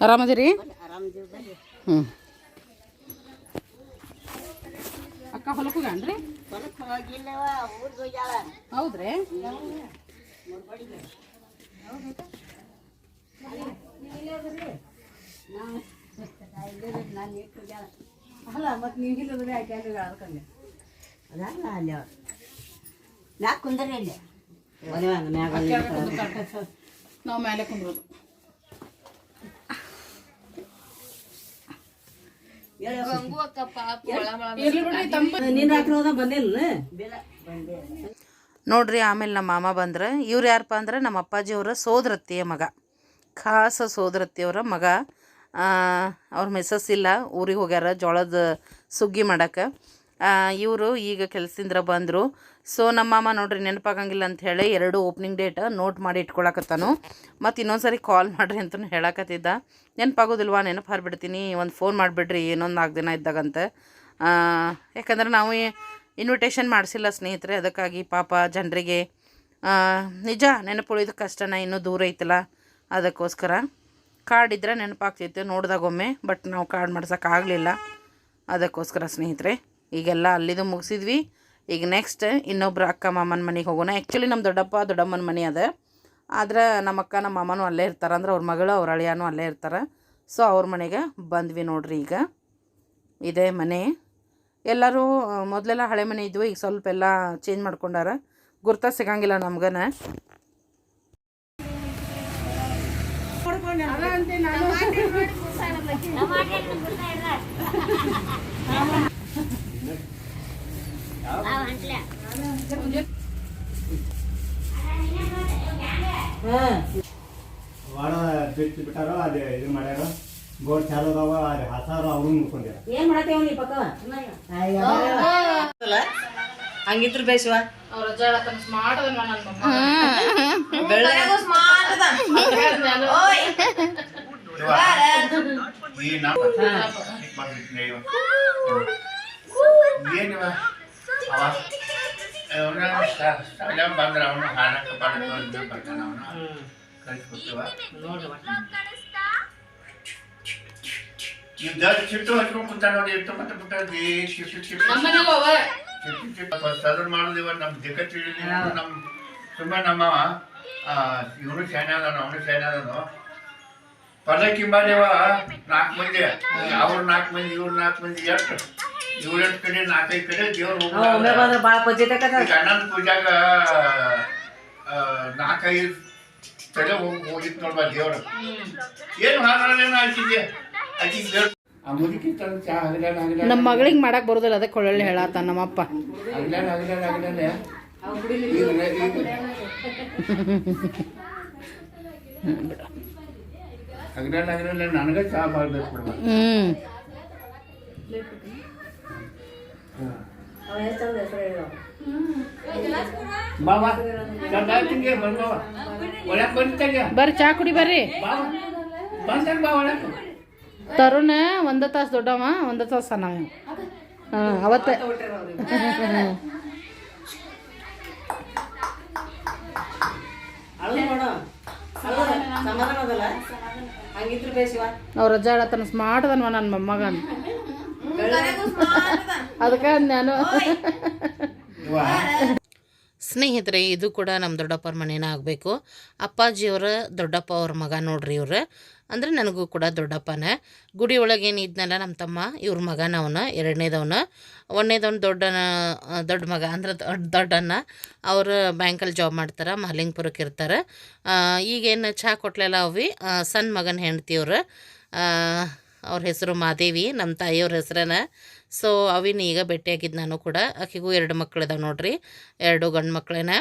ಆರಾಮದಿರಿ? ಹ್ಞೂ ಅಕ್ಕ ಹೊಲಕ್ಕೆ ಹೋಗ್ಯಾನ್ರಿ? ಹೌದ್ರಿ? ಮತ್ತೆ ನಾ ಕುಂದ್ರೆ ಇಲ್ಲಿ ನಾವು ಮೇಲೆ ಕುಂದ್ರೋದು. ನೋಡ್ರಿ ಆಮೇಲೆ ನಮ್ಮ ಮಾಮ ಬಂದ್ರೆ. ಇವ್ರು ಯಾರಪ್ಪ ಅಂದ್ರೆ ನಮ್ಮ ಅಪ್ಪಾಜಿ ಅವರ ಸೋದರತ್ತೆಯ ಮಗ. ಖಾಸ ಸೋದರತ್ತೆಯವರ ಮಗ. ಅವ್ರ ಮೆಸಸ್ ಇಲ್ಲ ಊರಿಗೆ ಹೋಗ್ಯಾರ ಜೋಳದ ಸುಗ್ಗಿ ಮಾಡೋಕ್ಕೆ. ಇವರು ಈಗ ಕೆಲಸದಿಂದ ಬಂದರು. ಸೊ ನಮ್ಮ ಮಾಮ ನೋಡ್ರಿ, ನೆನಪಾಗಂಗಿಲ್ಲ ಅಂತ ಹೇಳಿ ಎರಡು ಓಪನಿಂಗ್ ಡೇಟ್ ನೋಟ್ ಮಾಡಿ ಇಟ್ಕೊಳಕತ್ತಾನು. ಮತ್ತು ಇನ್ನೊಂದ್ಸರಿ ಕಾಲ್ ಮಾಡಿರಿ ಅಂತಲೂ ಹೇಳಕತ್ತಿದ್ದ. ನೆನಪಾಗೋದಿಲ್ವಾ, ನೆನಪು ಹರಿಬಿಡ್ತೀನಿ, ಒಂದು ಫೋನ್ ಮಾಡಿಬಿಡ್ರಿ, ಏನೊಂದು ನಾಲ್ಕು ದಿನ ಇದ್ದಾಗಂತ. ಯಾಕಂದ್ರೆ ನಾವು ಇನ್ವಿಟೇಷನ್ ಮಾಡಿಸಿಲ್ಲ ಸ್ನೇಹಿತರೆ, ಅದಕ್ಕಾಗಿ ಪಾಪ ಜನರಿಗೆ ನಿಜ ನೆನಪು ಉಳಿದ ಕಷ್ಟನ ಇನ್ನೂ ದೂರ ಐತಲ್ಲ, ಅದಕ್ಕೋಸ್ಕರ. ಕಾರ್ಡ್ ಇದ್ದರೆ ನೆನಪಾಗ್ತಿತ್ತು, ನೋಡಿದಾಗೊಮ್ಮೆ ಬಟ್ ನಾವು ಕಾರ್ಡ್ ಮಾಡ್ಸೋಕ್ಕಾಗಲಿಲ್ಲ ಅದಕ್ಕೋಸ್ಕರ ಸ್ನೇಹಿತರೆ, ಈಗೆಲ್ಲ ಅಲ್ಲಿದು ಮುಗಿಸಿದ್ವಿ. ಈಗ ನೆಕ್ಸ್ಟ್ ಇನ್ನೊಬ್ರು ಅಕ್ಕ ಮಾಮನ ಮನೆಗೆ ಹೋಗೋಣ. ಆ್ಯಕ್ಚುಲಿ ನಮ್ಮ ದೊಡ್ಡಪ್ಪ ದೊಡ್ಡಮ್ಮನ ಮನೆ ಅದ. ಆದ್ರೆ ನಮ್ಮ ಅಕ್ಕ ನಮ್ಮ ಮಾಮನೂ ಅಲ್ಲೇ ಇರ್ತಾರೆ. ಅಂದ್ರೆ ಅವ್ರ ಮಗಳು, ಅವ್ರ ಅಳಿಯಾನು ಅಲ್ಲೇ ಇರ್ತಾರೆ. ಸೊ ಅವ್ರ ಮನೆಗೆ ಬಂದ್ವಿ ನೋಡ್ರಿ ಈಗ. ಇದೇ ಮನೆ. ಎಲ್ಲರೂ ಮೊದಲೆಲ್ಲ ಹಳೆ ಮನೆ ಇದ್ವು. ಈಗ ಸ್ವಲ್ಪ ಎಲ್ಲ ಚೇಂಜ್ ಮಾಡ್ಕೊಂಡಾರ. ಗುರ್ತ ಸಿಗಂಗಿಲ್ಲ ನಮ್ಗನ. ವಾಡ ಬಿಟ್ಟು ಬಿಟ್ಟಾರೋ ಅದೇ ಇದು ಮಾಡ್ಯಾರ ಬೋರ್ ಚಾಲು ಅದಾವ ಅದು ಹಸಾರು ಅವ್ರು ಮುಕೊಂಡಿರ ಏನ್ ಮಾಡತ್ತೇವ ನೀ ಪಕ್ಕ ಹಂಗಿದ್ರು ಬೇಸುವ ಅವ್ರ ಅಜ್ಜ ಸ್ಮಾರ್ಟ್ ಈ ನಾವು ಏನಿವ ಅವ ಅವನ ಬಂದ್ರೆ ಅವನು ಹಾಡಕ್ಕೆ ಪಾಡಕ್ಕೆ ಬರ್ತಾನ ಅವನು ಕಳಿಸ್ಕೊಡ್ತೀವ ನೀವು ಜಸ್ಟ್ ಚಿಟ್ಟು ಹಚ್ಕೊಂಡು ಕುಂತ ನೋಡಿ ಎಷ್ಟು ಮತ್ತೆ ಬಿಟ್ಟ ಚಿಟ್ಟು ಚಿಟ್ಟು ಚಿಕ್ಕ ಚಿಕ್ಕ ಸದನ್ ಮಾಡೋದು ಇವತ್ತು ನಮ್ಮ ದಿಕ್ಕ ತಿಳಿಲಿ ನಮ್ಮ ಸುಮ್ಮನೆ ನಮ್ಮ ಇವನು ಶಾನೆ ಅದಾನ ಅವನು ಶಾನೆ ಅದಾನು ಪಲ್ಲಕ್ಕಿ ಬಾದೇವ ನಾಲ್ಕು ಮಂದಿ. ಅವ್ರ ನಾಲ್ಕು ಮಂದಿ ಇವ್ರ ನಾಲ್ಕು ಮಂದಿ ಎಷ್ಟು? ಇವ್ರೆಂಟು ಕಡೆ ನಾಲ್ಕೈದು ಕಡೆ ದೇವ್ರು ಭಾಳ ಈಗ ಅಣ್ಣನ ಪೂಜಾಗ ನಾಲ್ಕೈದು ಕಡೆ ಹೋಗಿ ಹೋಗಿತ್ತು ನೋಡ್ಬ ದೇವ್ರು. ಏನು ಹಾಗಾರೇನು ಆಕಿಗೆ ಆಕಿಗೆ ದೇವ್ರು ನಮ್ಮ ಮಗಳಿಗೆ ಮಾಡಕ್ಕೆ ಬರೋದಿಲ್ಲ ಅದಕ್ಕೆ ಒಳ್ಳೊಳ್ಳೆ ಹೇಳತ್ತ ನಮ್ಮಪ್ಪ. ಹಗಲಾಗ ಹಗಲಾಗ ನನಗೆ ಚಾ ಮಾಡ್ಬೇಕು ಹ್ಞೂ ಬರ್ರಿ ಚಾ ಕುಡಿ ಬರ್ರಿ. ತರುಣ ಒಂದ ತಾಸು ದೊಡ್ಡವ ಒಂದ ತಾಸು ಸಣ್ಣವ. ಹಾಂ ಅವತ್ತೆ. ಅಳು ಅವ್ರ ಅಜ್ಜ ಹೇಳತ್ತಾನ ಸ್ಮಾರ್ಟ್ ಅದನ್ವ ನನ್ನ ಮೊಮ್ಮಗ ಅದಕ್ಕೆ ನಾನು. ಸ್ನೇಹಿತರೆ ಇದು ಕೂಡ ನಮ್ಮ ದೊಡ್ಡಪ್ಪರ ಮನೇನ ಆಗಬೇಕು. ಅಪ್ಪಾಜಿಯವರ ದೊಡ್ಡಪ್ಪ ಅವ್ರ ಮಗ ನೋಡ್ರಿ ಇವ್ರು. ಅಂದರೆ ನನಗೂ ಕೂಡ ದೊಡ್ಡಪ್ಪನ. ಗುಡಿ ಒಳಗೆ ಏನು ನಮ್ಮ ತಮ್ಮ, ಇವ್ರ ಮಗನವನ ಎರಡನೇದವನ. ಒಂದನೇದವನು ದೊಡ್ಡನ, ದೊಡ್ಡ ಮಗ ಅಂದ್ರೆ ದೊಡ್ಡ ದೊಡ್ಡಣ್ಣ, ಅವರು ಬ್ಯಾಂಕಲ್ಲಿ ಜಾಬ್ ಮಾಡ್ತಾರೆ ಮಹಲಿಂಗ್ಪುರಕ್ಕೆ ಇರ್ತಾರೆ. ಈಗೇನು ಚಹಾ ಕೊಟ್ಲೆಲ್ಲ ಅವಿ ಸಣ್ಣ ಮಗನ ಹೆಂಡ್ತಿಯವ್ರು. ಅವ್ರ ಹೆಸರು ಮಾದೇವಿ ನಮ್ಮ ತಾಯಿಯವ್ರ ಹೆಸ್ರನ. ಸೊ ಅವಿನ ಈಗ ಭೇಟಿಯಾಗಿದ್ದು ನಾನು ಕೂಡ. ಆಕೆಗೂ ಎರಡು ಮಕ್ಕಳಿದಾವೆ ನೋಡ್ರಿ, ಎರಡು ಗಂಡು ಮಕ್ಕಳೇನ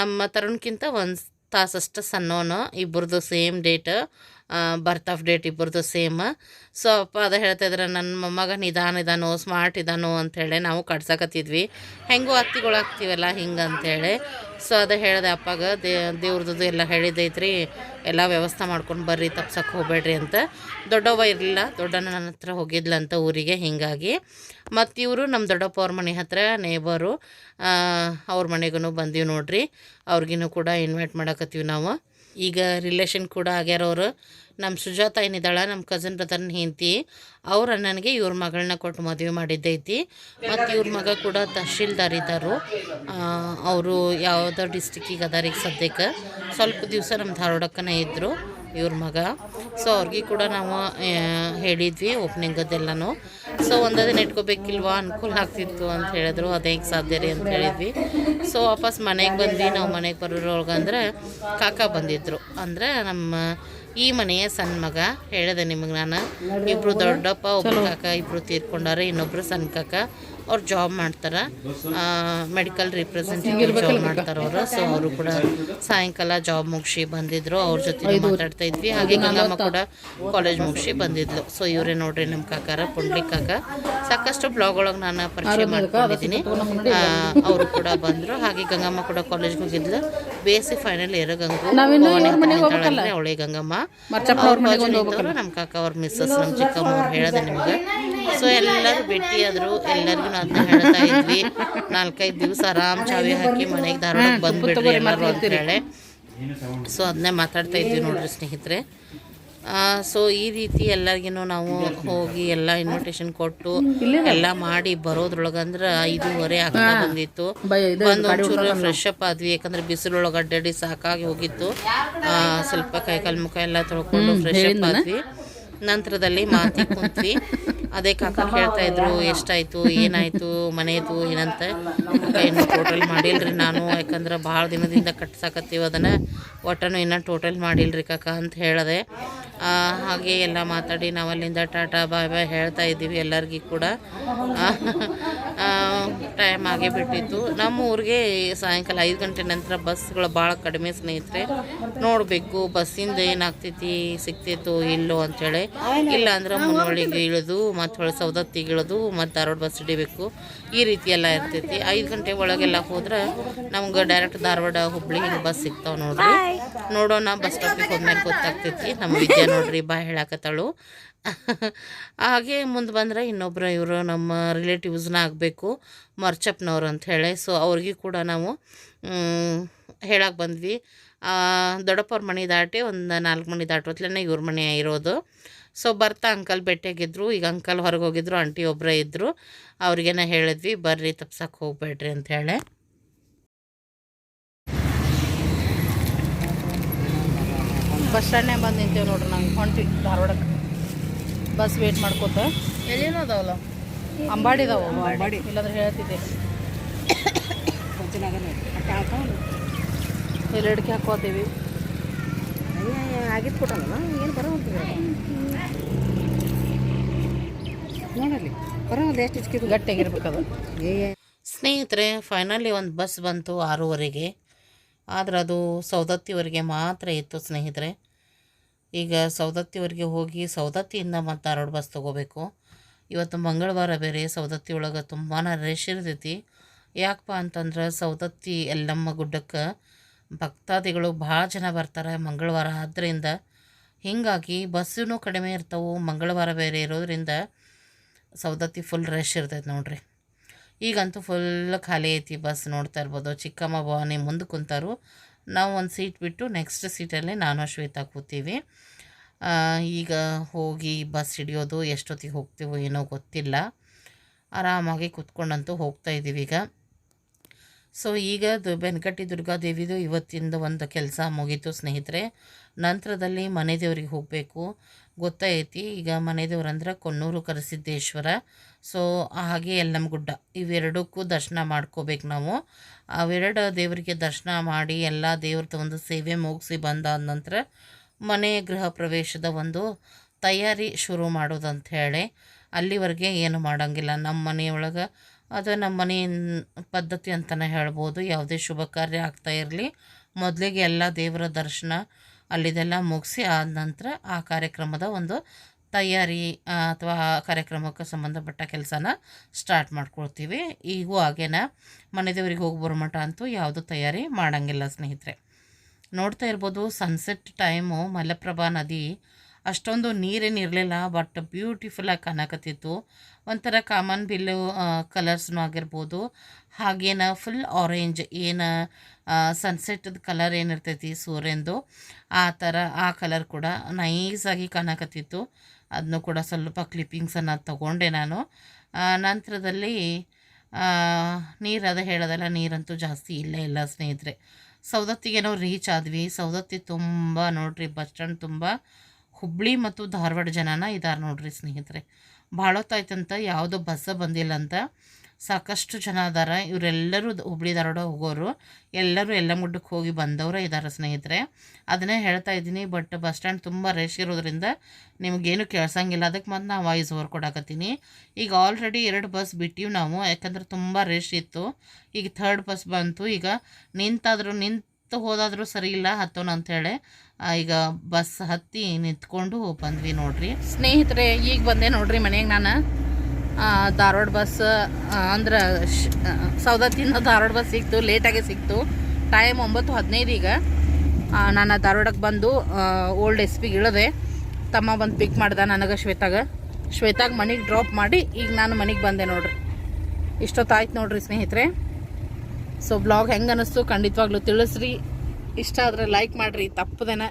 ನಮ್ಮ ತರುಣ್ಕಿಂತ ಒಂದು ತಾಸಷ್ಟು ಸಣ್ಣವನು ಇಬ್ಬರದು same date. Birth of date ಇಬ್ಬರದು ಸೇಮ್ ಸೊ ಅಪ್ಪ ಅದು ಹೇಳ್ತಾಯಿದ್ರೆ ನನ್ನ ಮೊಮ್ಮಗ ನಿಧಾನ ಇದಾನೋ ಸ್ಮಾರ್ಟ್ ಇದಾನೋ ಅಂಥೇಳಿ ನಾವು ಕಡ್ಸಕತ್ತಿದ್ವಿ ಹೆಂಗೂ ಅತ್ತಿಗಳಾಗ್ತೀವಲ್ಲ ಹಿಂಗೆ ಅಂಥೇಳಿ. ಸೊ ಅದು ಹೇಳಿದೆ, ಅಪ್ಪಾಗ, ದೇ, ದೇವ್ರದ್ದು ಎಲ್ಲ ಹೇಳಿದೈತ್ರಿ. ಎಲ್ಲ ವ್ಯವಸ್ಥೆ ಮಾಡ್ಕೊಂಡು ಬರ್ರಿ ತಪ್ಸಕ್ಕೆ ಹೋಗ್ಬೇಡ್ರಿ ಅಂತ. ದೊಡ್ಡವ್ವ ಇರಲಿಲ್ಲ ದೊಡ್ಡನ ನನ್ನ ಹತ್ರ ಹೋಗಿದ್ಲಂತ ಊರಿಗೆ ಹೀಗಾಗಿ. ಮತ್ತು ಇವರು ನಮ್ಮ ದೊಡ್ಡಪ್ಪ ಅವ್ರ ಮನೆ ಹತ್ರ ನೇಬರು ಅವ್ರ ಮನೆಗೂ ಬಂದೀವಿ ನೋಡ್ರಿ. ಅವ್ರಿಗಿನ್ನೂ ಕೂಡ ಇನ್ವೈಟ್ ಮಾಡಕತ್ತೀವಿ ನಾವು. ಈಗ ರಿಲೇಷನ್ ಕೂಡ ಆಗ್ಯಾರವರು ನಮ್ಮ ಸುಜಾತ ಏನಿದ್ದಾಳೆ ನಮ್ಮ ಕಸಿನ್ ಬ್ರದರ್ನ ಹೆಂಡತಿ, ಅವ್ರ ಅಣ್ಣನಿಗೆ ಇವ್ರ ಮಗಳನ್ನ ಕೊಟ್ಟು ಮದುವೆ ಮಾಡಿದ್ದೈತಿ. ಮತ್ತು ಇವ್ರ ಮಗ ಕೂಡ ತಹಶೀಲ್ದಾರ್ ಇದ್ದರು ಅವರು ಯಾವುದೋ ಡಿಸ್ಟಿಕ್ಕಿಗೆ ಅದಾರ ಈಗ ಸದ್ಯಕ್ಕೆ ಸ್ವಲ್ಪ ದಿವಸ ನಮ್ಮ ಧಾರವಾಡಕ್ಕನೇ ಇದ್ದರು ಇವ್ರ ಮಗ. ಸೊ ಅವ್ರಿಗೆ ಕೂಡ ನಾವು ಹೇಳಿದ್ವಿ ಹೇಳಿದ್ವಿ ಓಪನಿಂಗದ್ದೆಲ್ಲನೂ. ಸೊ ಒಂದೇ ದಿನ ಇಟ್ಕೋಬೇಕಿಲ್ವಾ? ಅನುಕೂಲ ಆಗ್ತಿತ್ತು ಅಂತ ಹೇಳಿದ್ರು. ಅದೇ ಹೆಂಗೆ ಸಾಧ್ಯ ರೀ ಅಂತ ಹೇಳಿದ್ವಿ. ಸೊ ವಾಪಸ್ ಮನೆಗೆ ಬಂದ್ವಿ. ನಾವು ಮನೆಗೆ ಬರೋರೊಳಗಂದ್ರೆ ಕಾಕ ಬಂದಿದ್ದರು ಅಂದರೆ ನಮ್ಮ ಈ ಮನೆಯ ಸಣ್ಣ ಮಗ ಹೇಳಿದೆ ನಿಮಗೆ ನಾನು. ಇಬ್ಬರು ದೊಡ್ಡಪ್ಪ ಒಬ್ಬರು ಕಾಕ ಇಬ್ಬರು ತೀರ್ಕೊಂಡಾರೆ, ಇನ್ನೊಬ್ರು ಸಣ್ಣ ಕಾಕ. ಅವ್ರು ಜಾಬ್ ಮಾಡ್ತಾರೆ. ಮೆಡಿಕಲ್ ರಿಪ್ರೆಸೆಂಟೇಟಿವ್ ಜಾಬ್ ಮಾಡ್ತಾರೆ ಅವರು. ಸೊ ಅವರು ಕೂಡ ಸಾಯಂಕಾಲ ಜಾಬ್ ಮುಗಿಸಿ ಬಂದಿದ್ರು. ಅವ್ರ ಜೊತೆ ಮಾತಾಡ್ತಾ ಇದ್ವಿ. ಹಾಗೆ ಗಂಗಮ್ಮ ಕೂಡ ಕಾಲೇಜ್ ಮುಗಿಸಿ ಬಂದಿದ್ಲು. ಸೊ ಇವರೇ ನೋಡ್ರಿ ನಮ್ಮ ಕಾಕಾರ ಪುಂಡ್ಲಿ ಕಾಕ. ಸಾಕಷ್ಟು ಬ್ಲಾಗ್ ಒಳಗೆ ನಾನು ಪರಿಚಯ ಮಾಡ್ಕೊಂಡಿದ್ದೀನಿ ಅವರು ಕೂಡ ಬಂದರು. ಹಾಗೆ ಗಂಗಮ್ಮ ಕೂಡ ಕಾಲೇಜ್ಗೆ ಹೋಗಿದ್ಲು B S C final year Gangu ಅವಳೆ ಗಂಗಮ್ಮ. ನಮ್ಮ ಕಾಕ ಅವ್ರ ಮಿಸ್ಸಸ್ ನಮ್ಮ ಚಿಕ್ಕಮ್ಮ ಅವ್ರು ಹೇಳದೆ ನಿಮ್ಗೆ. ಸೊ ಎಲ್ಲರೂ ಭೇಟಿಯಾದರು. ಎಲ್ಲರಿಗೂ ಅದನ್ನ ಹೇಳ್ತಾ ಇದ್ವಿ. ನಾಲ್ಕೈದು ದಿವಸ ಆರಾಮ್ ಚಾವಿ ಹಾಕಿ ಮನೆಗೆ ಧಾರವಾಡಕ್ಕೆ ಬಂದ್ಬಿಡ್ರಿ ಎಲ್ಲರೂ ಅಂತ ಹೇಳಿ ಸೊ ಅದನ್ನೇ ಮಾತಾಡ್ತಾ ಇದ್ವಿ ನೋಡ್ರಿ ಸ್ನೇಹಿತರೆ. ಸೊ ಈ ರೀತಿ ಎಲ್ಲರಿಗೂ ನಾವು ಹೋಗಿ ಎಲ್ಲ ಇನ್ವಿಟೇಷನ್ ಕೊಟ್ಟು ಎಲ್ಲ ಮಾಡಿ ಬರೋದ್ರೊಳಗಂದ್ರೆ ಐದೂವರೆ ಆಗ್ತಾ ಬಂದಿತ್ತು. ಬಂದು ಒಂಚೂರು ಫ್ರೆಶ್ ಅಪ್ ಆದ್ವಿ. ಯಾಕಂದ್ರೆ ಬಿಸಿಲೊಳಗೆ ಅಡ್ಡಾಡಿ ಸಾಕಾಗಿ ಹೋಗಿತ್ತು. ಆ, ಸ್ವಲ್ಪ ಕೈಕಾಲು ಮುಖ ಎಲ್ಲ ತೊಳ್ಕೊಂಡು ಫ್ರೆಶ್ ಅಪ್ ಆದ್ವಿ. ನಂತರದಲ್ಲಿ ಮಾತಿ ಕುಂತ್ವಿ. ಅದೇ ಕಾಕ ಹೇಳ್ತಾ ಇದ್ರು, ಎಷ್ಟಾಯ್ತು, ಏನಾಯ್ತು ಮನೆಯದು ಏನಂತ. ಇನ್ನು ಟೋಟಲ್ ಮಾಡಿಲ್ರಿ ನಾನು, ಯಾಕಂದ್ರೆ ಭಾಳ ದಿನದಿಂದ ಕಟ್ಸಾಕತ್ತೀವಿ ಅದನ್ನು. ಒಟ್ಟನು ಇನ್ನೂ ಟೋಟಲ್ ಮಾಡಿಲ್ರಿ ಕಾಕ ಅಂತ ಹೇಳಿದೆ. ಹಾಗೆ ಎಲ್ಲ ಮಾತಾಡಿ ನಾವು ಅಲ್ಲಿಂದ ಟಾಟಾ, ಬಾಯ್ ಬಾಯ್ ಹೇಳ್ತಾ ಇದ್ದೀವಿ ಎಲ್ಲರಿಗೂ ಕೂಡ. ಟೈಮ್ ಆಗೇ ಬಿಟ್ಟಿತ್ತು. ನಮ್ಮ ಊರಿಗೆ ಸಾಯಂಕಾಲ ಐದು ಗಂಟೆ ನಂತರ ಬಸ್ಗಳು ಭಾಳ ಕಡಿಮೆ ಸ್ನೇಹಿತರೆ. ನೋಡಬೇಕು, ಬಸ್ಸಿಂದ ಏನಾಗ್ತೈತಿ ಸಿಗ್ತಿತ್ತು ಇಲ್ಲೋ ಅಂಥೇಳಿ ಇಲ್ಲ ಅಂದ್ರೆ ಮುನ್ನೋಳಿಗೆ ಇಳಿದು ಮತ್ತು ಹೊಳೆ ಸೌದತ್ತಿಗೆ ಇಳಿದು ಮತ್ತು ಧಾರವಾಡ ಬಸ್ ಹಿಡಿಬೇಕು. ಈ ರೀತಿ ಎಲ್ಲ ಇರ್ತೈತಿ. ಐದು ಗಂಟೆ ಒಳಗೆಲ್ಲ ಹೋದ್ರೆ ನಮ್ಗೆ ಡೈರೆಕ್ಟ್ ಧಾರವಾಡ ಹುಬ್ಳಿ ಹಿಂಗೆ ಬಸ್ ಸಿಗ್ತಾವೆ ನೋಡ್ರಿ. ನೋಡೋಣ ಬಸ್ ಸ್ಟಾಪಿಗೆ ಹೋದ್ಮೇಲೆ ಗೊತ್ತಾಗ್ತೈತಿ. ನಮ್ಮ ವಿದ್ಯೆ ನೋಡ್ರಿ ಬಾ ಹೇಳಾಕತ್ತಾಳು. ಹಾಗೆ ಮುಂದೆ ಬಂದರೆ ಇನ್ನೊಬ್ಬರು ಇವರು ನಮ್ಮ ರಿಲೇಟಿವ್ಸ್ನ ಆಗಬೇಕು. ಮರ್ಚಪ್ನವ್ರು ಅಂತ ಹೇಳಿ. ಸೊ ಅವ್ರಿಗೆ ಕೂಡ ನಾವು ಹೇಳಕ್ಕೆ ಬಂದ್ವಿ. ದೊಡ್ಡಪ್ಪವ್ರ ಮನೆ ದಾಟಿ ಒಂದು ನಾಲ್ಕು ಮನೆ ದಾಟೋತ್ಲೇ ಇವ್ರ ಮನೆ ಇರೋದು. ಸೊ ಬರ್ತಾ ಅಂಕಲ್ ಭೇಟಿಯಾಗಿದ್ರು ಈಗ ಅಂಕಲ್ ಹೊರಗೆ ಹೋಗಿದ್ರು ಆಂಟಿ ಒಬ್ಬರೇ ಇದ್ದರು ಅವ್ರಿಗೇನ ಹೇಳಿದ್ವಿ ಬರ್ರಿ ತಪ್ಸಕ್ಕೆ ಹೋಗ್ಬೇಡ್ರಿ ಅಂತ ಹೇಳಿ. ಬಸ್ ಸ್ಟ್ಯಾಂಡೇ ಬಂದು ನಿಂತೇವೆ ನೋಡ್ರಿ ನಂಗೆ ಹೊಂಟ್ವಿ ಧಾರವಾಡಕ್ಕೆ ಬಸ್ ವೇಟ್ ಮಾಡ್ಕೋತ. ಎಲ್ಲಿನೂ ಅದಾವಲ್ಲ ಅಂಬಾಡಿ. ಇದಾವ ಅಂಬಾಡಿ ಇಲ್ಲಾಂದ್ರೆ ಹೇಳ್ತಿದ್ದೆ [coughs] ಎಲ್ಲೆಡ್ಕೆ ಹಾಕೋತೀವಿ. ಆಗಿದ್ದು ಕೊಟ್ಟಲ್ಲ ಏನು ಬರೋ ನೋಡಲಿ ಬರೋದು ಎಷ್ಟು ಎಷ್ಟು ಗಟ್ಟಿಯಾಗಿರ್ಬೇಕು ಅದು ಏ ಸ್ನೇಹಿತರೆ ಫೈನಲಿ ಒಂದು ಬಸ್ ಬಂತು ಆರೂವರೆಗೆ. ಆದ್ರೆ ಅದು ಸೌದತ್ತಿವರೆಗೆ ಮಾತ್ರ ಇತ್ತು ಸ್ನೇಹಿತರೆ. ಈಗ ಸೌದತ್ತಿವರೆಗೆ ಹೋಗಿ ಸೌದತ್ತಿಯಿಂದ ಮತ್ತು ಧಾರವಾಡ ಬಸ್ ತೊಗೋಬೇಕು. ಇವತ್ತು ಮಂಗಳವಾರ ಬೇರೆ ಸೌದತ್ತಿ ಒಳಗೆ ತುಂಬಾ ರಶ್ ಇರ್ತೈತಿ. ಯಾಕಪ್ಪ ಅಂತಂದ್ರೆ ಸೌದತ್ತಿ ಎಲ್ಲಮ್ಮ ಗುಡ್ಡಕ್ಕೆ ಭಕ್ತಾದಿಗಳು ಭಾಳ ಜನ ಬರ್ತಾರೆ ಮಂಗಳವಾರ. ಆದ್ದರಿಂದ ಹೀಗಾಗಿ ಬಸ್ಸೂ ಕಡಿಮೆ ಇರ್ತವೆ, ಮಂಗಳವಾರ ಬೇರೆ ಇರೋದ್ರಿಂದ ಸೌದತ್ತಿ ಫುಲ್ ರಶ್ ಇರ್ತೈತೆ ನೋಡ್ರಿ. ಈಗಂತೂ ಫುಲ್ ಖಾಲಿ ಐತಿ ಬಸ್ ನೋಡ್ತಾ ಇರ್ಬೋದು. ಚಿಕ್ಕಮ್ಮ ಭವಾನಿ ಮುಂದೆ ಕುಂತಾರು. ನಾವು ಒಂದು ಸೀಟ್ ಬಿಟ್ಟು ನೆಕ್ಸ್ಟ್ ಸೀಟಲ್ಲಿ ನಾನು, ಶ್ವೇತಾ ಕೂತೀವಿ. ಈಗ ಹೋಗಿ ಬಸ್ ಹಿಡಿಯೋದು ಎಷ್ಟೊತ್ತಿಗೆ ಹೋಗ್ತೀವೋ ಏನೋ ಗೊತ್ತಿಲ್ಲ. ಆರಾಮಾಗಿ ಕೂತ್ಕೊಂಡಂತೂ ಹೋಗ್ತಾ ಇದ್ದೀವಿ ಈಗ. ಸೊ ಈಗ ದು ಬೆನಕಟ್ಟಿ ದುರ್ಗಾದೇವಿದು ಇವತ್ತಿಂದ ಒಂದು ಕೆಲಸ ಮುಗೀತು ಸ್ನೇಹಿತರೆ. ನಂತರದಲ್ಲಿ ಮನೆ ದೇವ್ರಿಗೆ ಹೋಗಬೇಕು. ಗೊತ್ತೈತಿ ಈಗ ಮನೆ ದೇವ್ರಂದ್ರೆ ಕೊನ್ನೂರು ಕರಸಿದ್ದೇಶ್ವರ. ಸೊ ಹಾಗೆ ಯಲ್ಲಮ್ಮಗುಡ್ಡ ಇವೆರಡಕ್ಕೂ ದರ್ಶನ ಮಾಡ್ಕೋಬೇಕು ನಾವು. ಅವೆರಡು ದೇವರಿಗೆ ದರ್ಶನ ಮಾಡಿ ಎಲ್ಲ ದೇವ್ರದ್ದು ಒಂದು ಸೇವೆ ಮುಗಿಸಿ ಬಂದಾದ ನಂತರ ಮನೆ ಗೃಹ ಪ್ರವೇಶದ ಒಂದು ತಯಾರಿ ಶುರು ಮಾಡೋದಂತ ಹೇಳಿ. ಅಲ್ಲಿವರೆಗೆ ಏನು ಮಾಡೋಂಗಿಲ್ಲ. ನಮ್ಮ ಮನೆಯೊಳಗೆ ಅದು ನಮ್ಮ ಮನೆ ಪದ್ಧತಿ ಅಂತಲೇ ಹೇಳ್ಬೋದು. ಯಾವುದೇ ಶುಭ ಕಾರ್ಯ ಆಗ್ತಾ ಇರಲಿ. ಮೊದಲಿಗೆ ಎಲ್ಲ ದೇವರ ದರ್ಶನ ಅಲ್ಲಿದೆಲ್ಲ ಮುಗಿಸಿ ಆದ ನಂತರ ಆ ಕಾರ್ಯಕ್ರಮದ ಒಂದು ತಯಾರಿ ಅಥವಾ ಆ ಕಾರ್ಯಕ್ರಮಕ್ಕೆ ಸಂಬಂಧಪಟ್ಟ ಕೆಲಸನ ಸ್ಟಾರ್ಟ್ ಮಾಡ್ಕೊಳ್ತೀವಿ. ಈಗೂ ಹಾಗೇನ ಮನೆ ದೇವರಿಗೆ ಹೋಗಿ ಬರೋ ಅಂತೂ ಯಾವುದೂ ತಯಾರಿ ಮಾಡೋಂಗಿಲ್ಲ ಸ್ನೇಹಿತರೆ. ನೋಡ್ತಾ ಇರ್ಬೋದು ಸನ್ಸೆಟ್ ಟೈಮು ಮಲಪ್ರಭಾ ನದಿ ಅಷ್ಟೊಂದು ನೀರೇನಿರಲಿಲ್ಲ ಬಟ್ ಬ್ಯೂಟಿಫುಲ್ಲಾಗಿ ಕಾಣಕತ್ತಿತ್ತು. ಒಂಥರ ಕಾಮನ್ ಬಿಲ್ಲು ಕಲರ್ಸ್ನೂ ಆಗಿರ್ಬೋದು. ಹಾಗೇನ ಫುಲ್ ಆರೆಂಜ್ ಏನು ಸನ್ಸೆಟ್ಟದ ಕಲರ್ ಏನಿರ್ತೈತಿ ಸೂರ್ಯಂದು, ಆ ಥರ, ಆ ಕಲರ್ ಕೂಡ ನೈಸಾಗಿ ಕಾಣಕತ್ತಿತ್ತು. ಅದನ್ನು ಕೂಡ ಸ್ವಲ್ಪ ಕ್ಲಿಪ್ಪಿಂಗ್ಸನ್ನು ತಗೊಂಡೆ ನಾನು. ನಂತರದಲ್ಲಿ ನೀರು ಅದು ಹೇಳೋದಲ್ಲ, ನೀರಂತೂ ಜಾಸ್ತಿ ಇಲ್ಲೇ ಇಲ್ಲ ಸ್ನೇಹಿತರೆ. ಸೌದತ್ತಿಗೆ ನಾವು ರೀಚ್ ಆದ್ವಿ. ಸೌದತ್ತಿ ತುಂಬ ನೋಡ್ರಿ ಬಸ್ ಸ್ಟ್ಯಾಂಡ್ ತುಂಬ ಹುಬ್ಳಿ ಮತ್ತು ಧಾರವಾಡ ಜನನ ಇದ್ದಾರೆ ನೋಡ್ರಿ ಸ್ನೇಹಿತರೆ. ಭಾಳ ಹೊತ್ತಾಯ್ತಂತ ಯಾವುದೋ ಬಸ್ಸ ಬಂದಿಲ್ಲ ಅಂತ ಸಾಕಷ್ಟು ಜನ ಅದಾರ. ಇವರೆಲ್ಲರೂ ಹುಬ್ಳಿ ಧಾರವಾಡ ಹೋಗೋರು. ಎಲ್ಲರೂ ಎಲ್ಲ ಮುಡ್ಡಕ್ಕೆ ಹೋಗಿ ಬಂದವರೇ ಇದ್ದಾರೆ ಸ್ನೇಹಿತರೆ. ಅದನ್ನೇ ಹೇಳ್ತಾ ಇದ್ದೀನಿ, ಬಟ್ ಬಸ್ ಸ್ಟ್ಯಾಂಡ್ ತುಂಬ ರಶ್ ಇರೋದ್ರಿಂದ ನಿಮಗೇನು ಕೇಳ್ಸಂಗಿಲ್ಲ. ಅದಕ್ಕೆ ಮತ್ತು ನಾವು ವಾಯ್ಸ್ ಓವರ್ ಕೊಡಕತ್ತೀನಿ. ಈಗ ಆಲ್ರೆಡಿ ಎರಡು ಬಸ್ ಬಿಟ್ಟಿವಿ ನಾವು, ಯಾಕಂದ್ರೆ ತುಂಬ ರಶ್ ಇತ್ತು. ಈಗ ಥರ್ಡ್ ಬಸ್ ಬಂತು. ಈಗ ನಿಂತಾದರೂ, ನಿಂತು ಹೋದಾದರೂ ಸರಿ ಇಲ್ಲ ಹತ್ತೋಣ ಅಂಥೇಳಿ ಈಗ ಬಸ್ ಹತ್ತಿ ನಿಂತ್ಕೊಂಡು ಬಂದ್ವಿ ನೋಡ್ರಿ. ಸ್ನೇಹಿತರೆ, ಈಗ ಬಂದೆ ನೋಡ್ರಿ ಮನೆಗೆ ನಾನು. ಧಾರವಾಡ ಬಸ್ ಅಂದ್ರೆ ಸೌದತ್ತಿಂದ ಧಾರವಾಡ ಬಸ್ ಸಿಕ್ತು ಲೇಟಾಗೆ ಸಿಕ್ತು. ಟೈಮ್ ಒಂಬತ್ತು ಹದಿನೈದು ಈಗ. ನಾನು ಧಾರವಾಡಕ್ಕೆ ಬಂದು ಓಲ್ಡ್ ಎಸ್ ಪಿಗೆ ಇಳದೆ. ತಮ್ಮ ಬಂದು ಪಿಕ್ ಮಾಡ್ದೆ ನನಗೆ, ಶ್ವೇತಾಗ. ಶ್ವೇತಾಗ ಮನೆಗೆ ಡ್ರಾಪ್ ಮಾಡಿ ಈಗ ನಾನು ಮನೆಗೆ ಬಂದೆ ನೋಡ್ರಿ. ಇಷ್ಟೊತ್ತಾಯ್ತು ನೋಡ್ರಿ ಸ್ನೇಹಿತರೆ. ಸೊ ಬ್ಲಾಗ್ ಹೆಂಗೆ ಅನ್ನಿಸ್ತು ಖಂಡಿತವಾಗ್ಲೂ ತಿಳಿಸ್ರಿ. ಇಷ್ಟ ಆದರೆ ಲೈಕ್ ಮಾಡಿರಿ ತಪ್ಪದೇನ.